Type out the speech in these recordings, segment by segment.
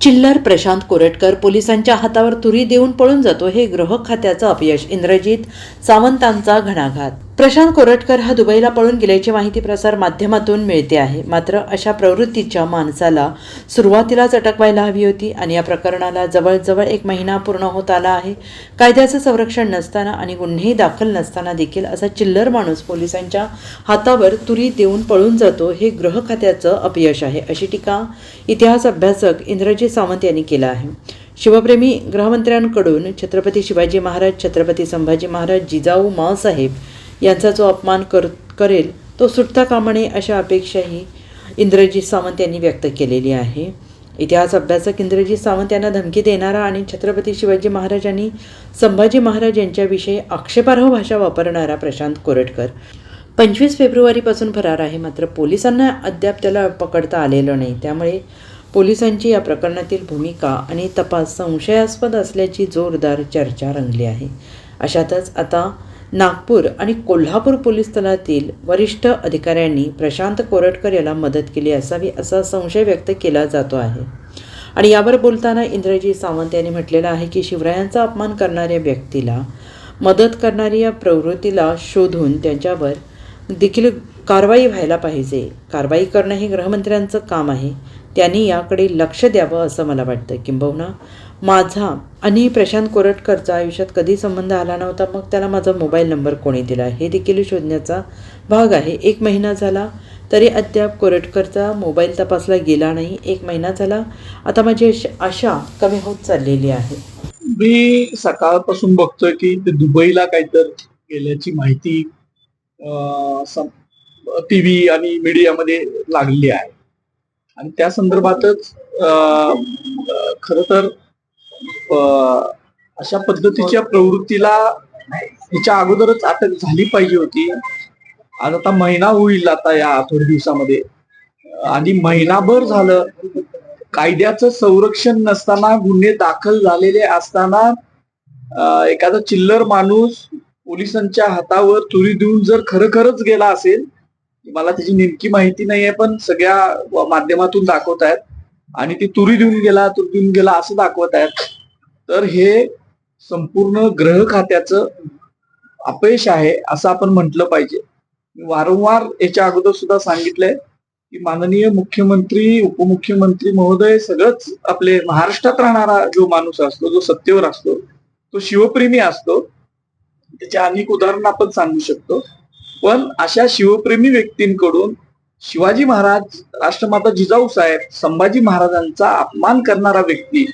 चिल्लर प्रशांत कोरटकर पोलिसांच्या हातावर तुरी देऊन पळून जातो हे गृह खात्याचं अपयश. इंद्रजित सावंतांचा घणाघात प्रशांत कोरटकर हा दुबईला पळून गेल्याची माहिती प्रसार माध्यमातून मिळते आहे. मात्र अशा प्रवृत्तीच्या माणसाला सुरुवातीलाच अटकवायला हवी होती आणि या प्रकरणाला जवळजवळ एक महिना पूर्ण होत आला आहे. कायद्याचं संरक्षण नसताना आणि गुन्हे दाखल नसताना देखील असा चिल्लर माणूस पोलिसांच्या हातावर तुरी देऊन पळून जातो हे गृह खात्याचं अपयश आहे अशी टीका इतिहास अभ्यासक इंद्रजीत सावंत यांनी केला आहे. शिवप्रेमी गृहमंत्र्यांकडून छत्रपती शिवाजी महाराज छत्रपती संभाजी महाराज जिजाऊ माँसाहेब यांचा जो अपमान कर करेल तो सुटता कामा नये अशा अपेक्षाही इंद्रजित सावंत यांनी व्यक्त केलेली आहे. इतिहास अभ्यासक इंद्रजीत सावंत यांना धमकी देणारा आणि छत्रपती शिवाजी महाराज आणि संभाजी महाराज यांच्याविषयी आक्षेपार्ह भाषा वापरणारा प्रशांत कोरटकर पंचवीस फेब्रुवारीपासून फरार आहे. मात्र पोलिसांना अद्याप त्याला पकडता आलेलं नाही. त्यामुळे पोलिसांची या प्रकरणातील भूमिका आणि तपास संशयास्पद असल्याची जोरदार चर्चा रंगली आहे. अशातच आता नागपूर आणि कोल्हापूर पोलीस दलातील वरिष्ठ अधिकाऱ्यांनी प्रशांत कोरटकर याला मदत केली असावी असा संशय व्यक्त केला जातो आहे. आणि यावर बोलताना इंद्रजी सावंत यांनी म्हटलेलं आहे की शिवरायांचा अपमान करणाऱ्या व्यक्तीला मदत करणारी या प्रवृत्तीला शोधून त्यांच्यावर देखील कारवाई व्हायला पाहिजे. कारवाई करणं हे गृहमंत्र्यांचं काम आहे. त्यांनी याकडे लक्ष द्यावं असं मला वाटतं. किंबहुना माझा आणि प्रशांत कोरटकरचा आयुष्यात कधी संबंध आला नव्हता मग त्याला माझा मोबाईल नंबर कोणी दिला? हे देखील शोधण्याचा भाग आहे. एक महिना झाला तरी अद्याप कोरटकरचा मोबाईल तपासला गेला नाही. एक महिना झाला आता माझी आशा कमी होत चाललेली आहे. मी सकाळपासून बघतोय की ते दुबईला काहीतरी गेल्याची माहिती टी व्ही आणि मीडियामध्ये लागलेली आहे. आणि त्या संदर्भातच खर तर अशा पद्धतीच्या प्रवृत्तीला हिच्या अगोदरच अटक झाली पाहिजे होती. आज आता महिना होईल आता या थोड्या दिवसामध्ये. आणि महिनाभर झालं कायद्याचं संरक्षण नसताना गुन्हे दाखल झालेले असताना एखादा चिल्लर माणूस पोलिसांच्या हातावर तुरी देऊन जर खरखरच गेला असेल मला त्याची नेमकी माहिती नाहीये पण सगळ्या माध्यमातून दाखवत आहेत आणि ती तुरी देऊन गेला तुरी देऊन गेला असं दाखवत आहेत. तर हे संपूर्ण ग्रह खात्याचं अपयश आहे असं आपण म्हटलं पाहिजे. वारंवार याच्या अगोदर सुद्धा सांगितलंय की माननीय मुख्यमंत्री उपमुख्यमंत्री महोदय सगळंच आपले महाराष्ट्रात राहणारा जो माणूस असतो जो सत्तेवर असतो तो शिवप्रेमी असतो. त्याचे अनेक उदाहरण आपण सांगू शकतो. पण अशा शिवप्रेमी व्यक्तींकडून शिवाजी महाराज राष्ट्रमाता जिजाऊ साहेब संभाजी महाराजांचा अपमान करणारा व्यक्ती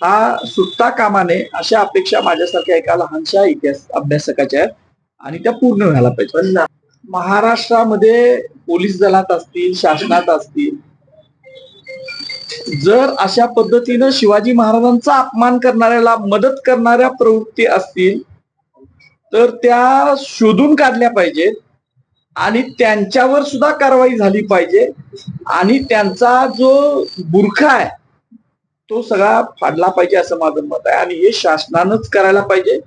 हा सुटता कामाने अशा अपेक्षा माझ्यासारख्या एका लहानशा इतिहास अभ्यासकाच्या आहेत आणि त्या पूर्ण व्हायला पाहिजे. महाराष्ट्रामध्ये पोलीस दलात असतील शासनात असतील जर अशा पद्धतीनं शिवाजी महाराजांचा अपमान करणाऱ्याला मदत करणाऱ्या प्रवृत्ती असतील तर त्या शोधून काढल्या पाहिजेत. आणि त्यांच्यावर सुद्धा कारवाई झाली पाहिजे. आणि त्यांचा जो बुरखा आहे तो सगळा फाडला पाहिजे असं माझं मत आहे. आणि हे शासनानंच करायला पाहिजे.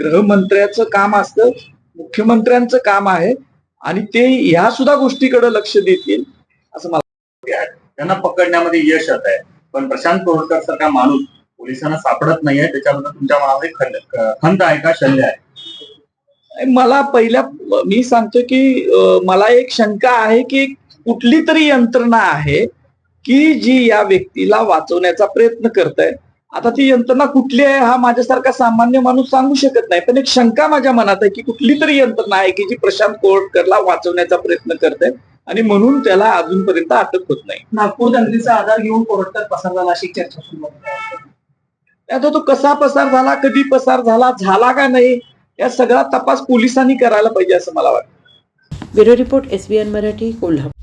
गृहमंत्र्याचं काम असतं मुख्यमंत्र्यांचं काम आहे. आणि ते ह्या सुद्धा गोष्टीकडे लक्ष देतील असं मला त्यांना पकडण्यामध्ये यश येत आहे. पण प्रशांत कोरटकर सारखा माणूस पोलिसांना सापडत नाहीये. त्याच्याबद्दल तुमच्या मनामध्ये खंत आहे का? शल्य आहे? मला पहिल्या मी सांगतो की मला एक शंका आहे की कुठली तरी यंत्रणा आहे की जी या व्यक्तीला वाचवण्याचा प्रयत्न करत आहे आता ती यंत्रणा कुठली आहे हा माझ्यासारखा सामान्य माणूस सांगू शकत नाही. पण एक शंका माझ्या मनात आहे की कुठली तरी यंत्रणा आहे की जी प्रशांत कोरटकरला वाचवण्याचा प्रयत्न करत आहे आणि म्हणून त्याला अजूनपर्यंत अटक होत नाही. नागपूर दंगलीचा आधार घेऊन कोर्टात पसार झाला अशी चर्चा सुरू आता तो कसा पसार झाला कधी पसार झाला झाला का नाही? या सगळा तपास पोलिसांनी करायला पाहिजे असं मला वाटतं. Bureau report S B N Marathi Kolhapur.